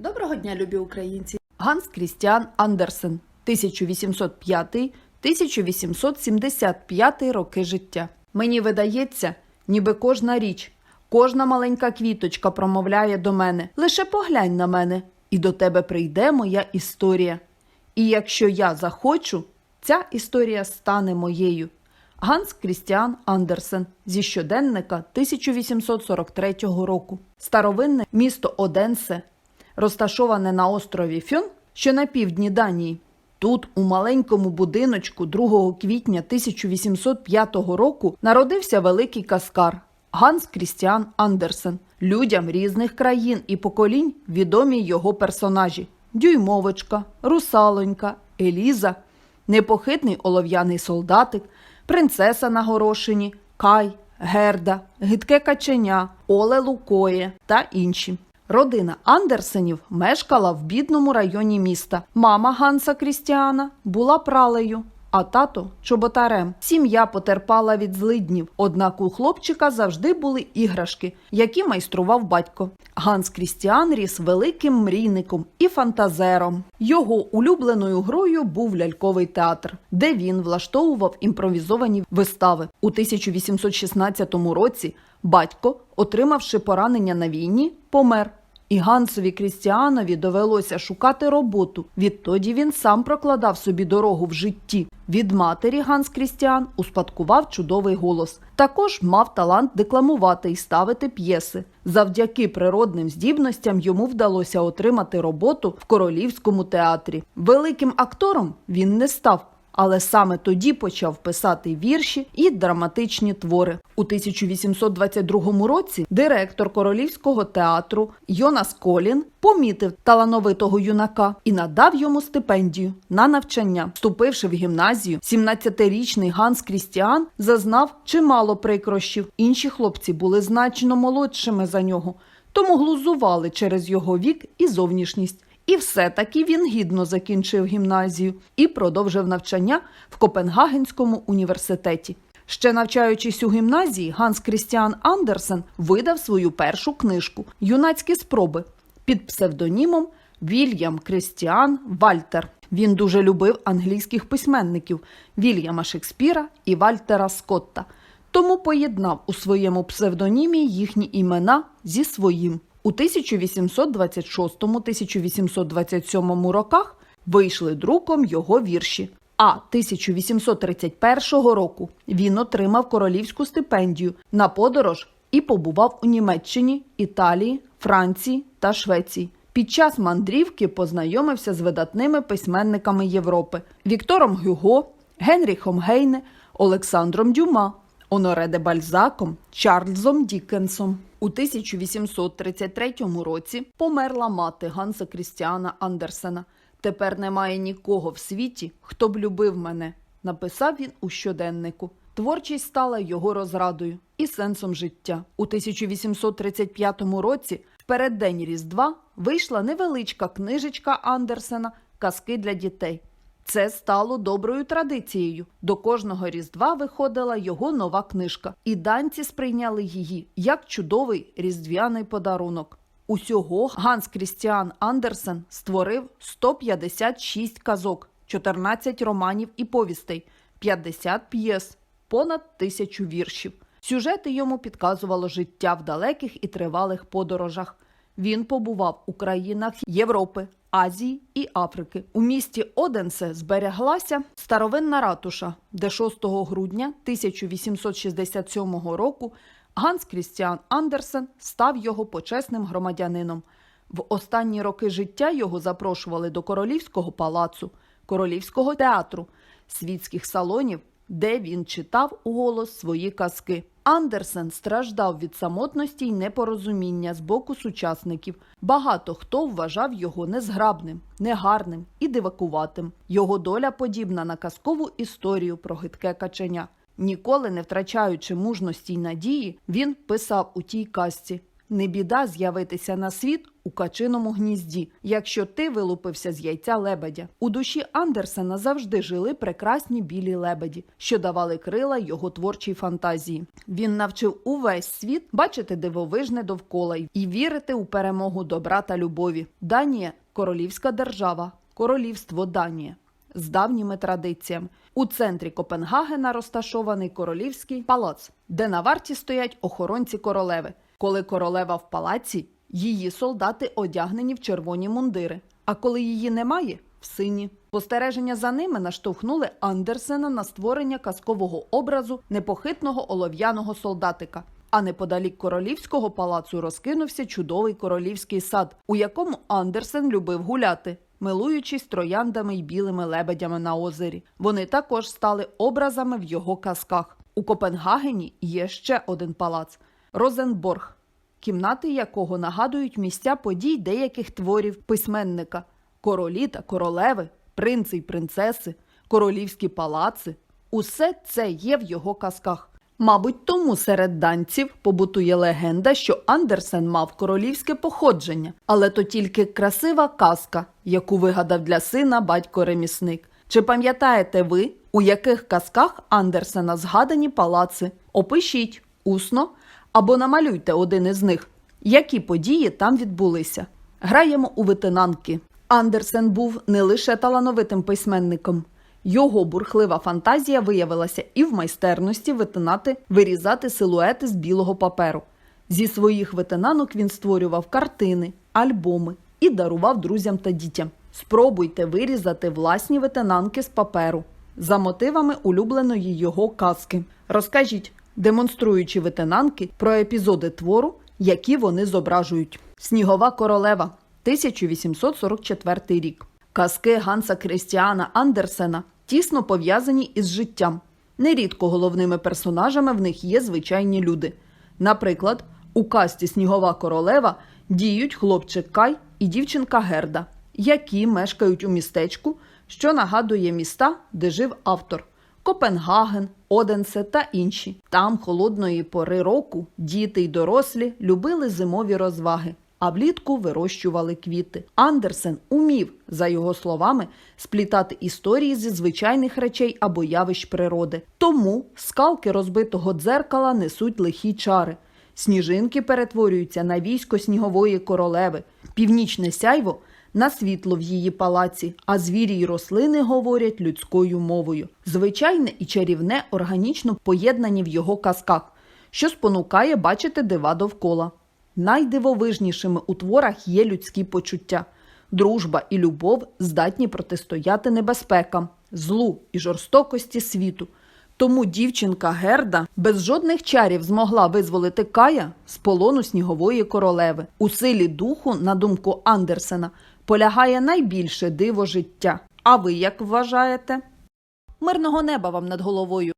Доброго дня, любі українці! Ганс Крістіан Андерсен, 1805-1875 роки життя. Мені видається, ніби кожна річ, кожна маленька квіточка промовляє до мене. Лише поглянь на мене, і до тебе прийде моя історія. І якщо я захочу, ця історія стане моєю. Ганс Крістіан Андерсен зі щоденника 1843 року. Старовинне місто Оденсе, розташоване на острові Фьон, що на півдні Данії. Тут, у маленькому будиночку 2 квітня 1805 року, народився великий каскар Ганс Крістіан Андерсен. Людям різних країн і поколінь відомі його персонажі: Дюймовочка, Русалонька, Еліза, непохитний олов'яний солдатик, принцеса на горошині, Кай, Герда, гидке каченя, Оле Лукоє та інші. Родина Андерсенів мешкала в бідному районі міста. Мама Ганса Крістіана була пралею, а тато чоботарем. Сім'я потерпала від злиднів, однак у хлопчика завжди були іграшки, які майстрував батько. Ганс Крістіан ріс великим мрійником і фантазером. Його улюбленою грою був ляльковий театр, де він влаштовував імпровізовані вистави. У 1816 році батько, отримавши поранення на війні, помер. І Гансові Крістіанові довелося шукати роботу. Відтоді він сам прокладав собі дорогу в житті. Від матері Ганс Крістіан успадкував чудовий голос. Також мав талант декламувати і ставити п'єси. Завдяки природним здібностям йому вдалося отримати роботу в королівському театрі. Великим актором він не став. Але саме тоді почав писати вірші і драматичні твори. У 1822 році директор королівського театру Йонас Колін помітив талановитого юнака і надав йому стипендію на навчання. Вступивши в гімназію, 17-річний Ганс Крістіан зазнав чимало прикрощів. Інші хлопці були значно молодшими за нього, тому глузували через його вік і зовнішність. І все-таки він гідно закінчив гімназію і продовжив навчання в Копенгагенському університеті. Ще навчаючись у гімназії, Ганс Крістіан Андерсен видав свою першу книжку Юнацькі спроби під псевдонімом Вільям Крістіан Вальтер. Він дуже любив англійських письменників Вільяма Шекспіра і Вальтера Скотта, тому поєднав у своєму псевдонімі їхні імена зі своїм. У 1826-1827 роках вийшли друком його вірші. А 1831 року він отримав королівську стипендію на подорож і побував у Німеччині, Італії, Франції та Швеції. Під час мандрівки познайомився з видатними письменниками Європи Віктором Гюго, Генріхом Гейне, Олександром Дюма, Оноре де Бальзаком, Чарльзом Діккенсом. У 1833 році померла мати Ганса Крістіана Андерсена. Тепер немає нікого в світі, хто б любив мене, написав він у щоденнику. Творчість стала його розрадою і сенсом життя. У 1835 році, в переддень Різдва, вийшла невеличка книжечка Андерсена Казки для дітей. Це стало доброю традицією. До кожного різдва виходила його нова книжка, і данці сприйняли її як чудовий різдвяний подарунок. Усього Ганс Крістіан Андерсен створив 156 казок, 14 романів і повістей, 50 п'єс, понад тисячу віршів. Сюжети йому підказувало життя в далеких і тривалих подорожах. Він побував у країнах Європи, Азії і Африки. У місті Оденсе збереглася старовинна ратуша, де 6 грудня 1867 року Ганс Крістіан Андерсен став його почесним громадянином. В останні роки життя його запрошували до королівського палацу, королівського театру, світських салонів, де він читав у голос свої казки. Андерсен страждав від самотності й непорозуміння з боку сучасників. Багато хто вважав його незграбним, негарним і дивакуватим. Його доля подібна на казкову історію про гидке каченя. Ніколи не втрачаючи мужності й надії, він писав у тій казці Не біда з'явитися на світ у качиному гнізді, якщо ти вилупився з яйця лебедя. У душі Андерсена завжди жили прекрасні білі лебеді, що давали крила його творчій фантазії. Він навчив увесь світ бачити дивовижне довкола і вірити у перемогу добра та любові. Данія королівська держава, королівство Данія з давніми традиціями. У центрі Копенгагена розташований королівський палац, де на варті стоять охоронці королеви. Коли королева в палаці, її солдати одягнені в червоні мундири. А коли її немає в сині. Спостереження за ними наштовхнули Андерсена на створення казкового образу непохитного олов'яного солдатика. А неподалік королівського палацу розкинувся чудовий королівський сад, у якому Андерсен любив гуляти, милуючись трояндами й білими лебедями на озері. Вони також стали образами в його казках. У Копенгагені є ще один палац Розенборг, кімнати якого нагадують місця подій деяких творів письменника: королі та королеви, принци й принцеси, королівські палаци. Усе це є в його казках. Мабуть, тому серед данців побутує легенда, що Андерсен мав королівське походження, але то тільки красива казка, яку вигадав для сина батько-ремісник. Чи пам'ятаєте ви, у яких казках Андерсена згадані палаци? Опишіть усно або намалюйте один із них, які події там відбулися. Граємо у витинанки. Андерсен був не лише талановитим письменником. Його бурхлива фантазія виявилася і в майстерності витинати, вирізати силуети з білого паперу. Зі своїх витинанок він створював картини, альбоми і дарував друзям та дітям. Спробуйте вирізати власні витинанки з паперу за мотивами улюбленої його казки. Розкажіть, демонструючи витинанки про епізоди твору, які вони зображують. Снігова королева 1844 рік. Казки Ганса Крістіана Андерсена тісно пов'язані із життям. Нерідко головними персонажами в них є звичайні люди. Наприклад, у касті Снігова королева діють хлопчик Кай і дівчинка Герда, які мешкають у містечку, що нагадує міста, де жив автор. Копенгаген, Оденсе та інші. Там холодної пори року діти й дорослі любили зимові розваги, а влітку вирощували квіти. Андерсен умів, за його словами, сплітати історії зі звичайних речей або явищ природи. Тому скалки розбитого дзеркала несуть лихі чари. Сніжинки перетворюються на військо снігової королеви, північне сяйво на світло в її палаці, а звірі й рослини говорять людською мовою. Звичайне і чарівне органічно поєднані в його казках, що спонукає бачити дива довкола. Найдивовижнішими у творах є людські почуття. Дружба і любов здатні протистояти небезпекам, злу і жорстокості світу. Тому дівчинка Герда без жодних чарів змогла визволити Кая з полону снігової королеви. У силі духу, на думку Андерсена, полягає найбільше диво життя. А ви як вважаєте? Мирного неба вам над головою!